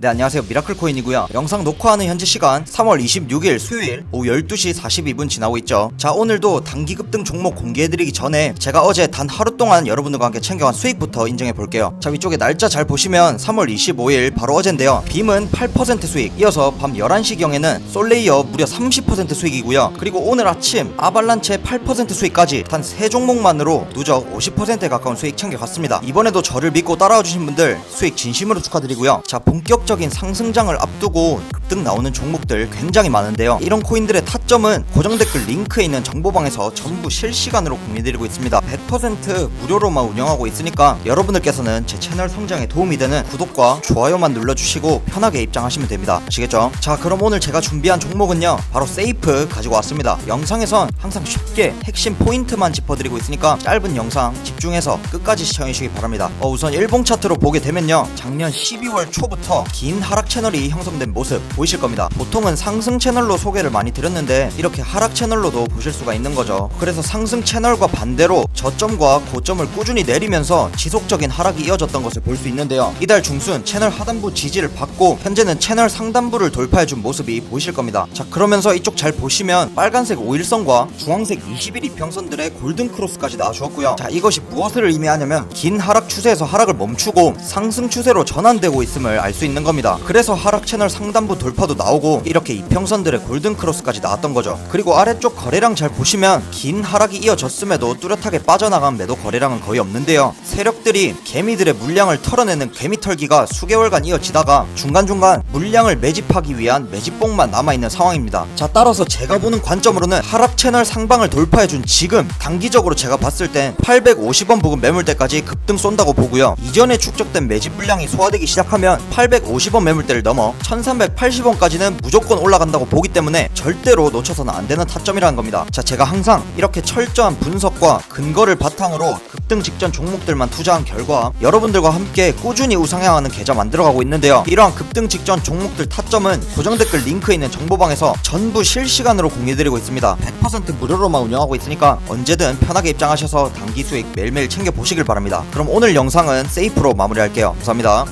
네 안녕하세요. 미라클코인이고요. 영상 녹화하는 현재 시간 3월 26일 수요일 오후 12시 42분 지나고 있죠. 자 오늘도 단기 급등 종목 공개해드리기 전에 제가 어제 단 하루 동안 여러분들과 함께 챙겨간 수익부터 인정해 볼게요. 자 위쪽에 날짜 잘 보시면 3월 25일 바로 어젠데요. 빔은 8% 수익 이어서 밤 11시경에는 솔레이어 무려 30% 수익이고요. 그리고 오늘 아침 아발란체 8% 수익까지 단세 종목만으로 누적 50%에 가까운 수익 챙겨갔습니다. 이번에도 저를 믿고 따라와 주신 분들 수익 진심으로 축하드리고요. 자 본격 적인 상승장을 앞두고 급등 나오는 종목들 굉장히 많은데요. 이런 코인들의 타점은 고정 댓글 링크에 있는 정보방에서 전부 실시간으로 공유드리고 있습니다. 100% 무료로만 운영하고 있으니까 여러분들께서는 제 채널 성장에 도움이 되는 구독과 좋아요만 눌러주시고 편하게 입장하시면 됩니다. 아시겠죠? 자 그럼 오늘 제가 준비한 종목은요. 바로 세이프 가지고 왔습니다. 영상에선 항상 쉽게 핵심 포인트만 짚어드리고 있으니까 짧은 영상 집중해서 끝까지 시청해주시기 바랍니다. 어, 우선 일봉 차트로 보게 되면요. 작년 12월 초부터 긴 하락 채널이 형성된 모습 보이실 겁니다. 보통은 상승 채널로 소개를 많이 드렸는데 이렇게 하락 채널로도 보실 수가 있는 거죠. 그래서 상승 채널과 반대로 저점과 고점을 꾸준히 내리면서 지속적인 하락이 이어졌던 것을 볼 수 있는데요. 이달 중순 채널 하단부 지지를 받고 현재는 채널 상단부를 돌파해준 모습이 보이실 겁니다. 자 그러면서 이쪽 잘 보시면 빨간색 5일선과 주황색 20일 이평선들의 골든 크로스까지 나와주었고요. 자 이것이 무엇을 의미하냐면 긴 하락 추세에서 하락을 멈추고 상승 추세로 전환되고 있음을 알 수 있는 겁니다. 그래서 하락 채널 상단부 돌 파도 나오고 이렇게 이평선들의 골든 크로스까지 나왔던 거죠. 그리고 아래쪽 거래량 잘 보시면 긴 하락이 이어졌음에도 뚜렷하게 빠져나간 매도 거래량은 거의 없는데요. 세력들이 개미들의 물량을 털어내는 개미 털기가 수개월간 이어지다가 중간중간 물량을 매집하기 위한 매집봉만 남아있는 상황입니다. 자 따라서 제가 보는 관점으로는 하락 채널 상방을 돌파해준 지금 단기적으로 제가 봤을 땐 850원 부근 매물대까지 급등 쏜다고 보고요. 이전에 축적된 매집 물량이 소화되기 시작하면 850원 매물대를 넘어 1380 원까지는 무조건 올라간다고 보기 때문에 절대로 놓쳐서는 안 되는 타점이라는 겁니다. 자 제가 항상 이렇게 철저한 분석과 근거를 바탕으로 급등 직전 종목들만 투자한 결과 여러분들과 함께 꾸준히 우상향하는 계좌 만들어가고 있는데요. 이러한 급등 직전 종목들 타점은 고정 댓글 링크에 있는 정보방에서 전부 실시간으로 공유드리고 있습니다. 100% 무료로만 운영하고 있으니까 언제든 편하게 입장하셔서 단기 수익 매일매일 챙겨보시길 바랍니다. 그럼 오늘 영상은 세이프로 마무리할게요. 감사합니다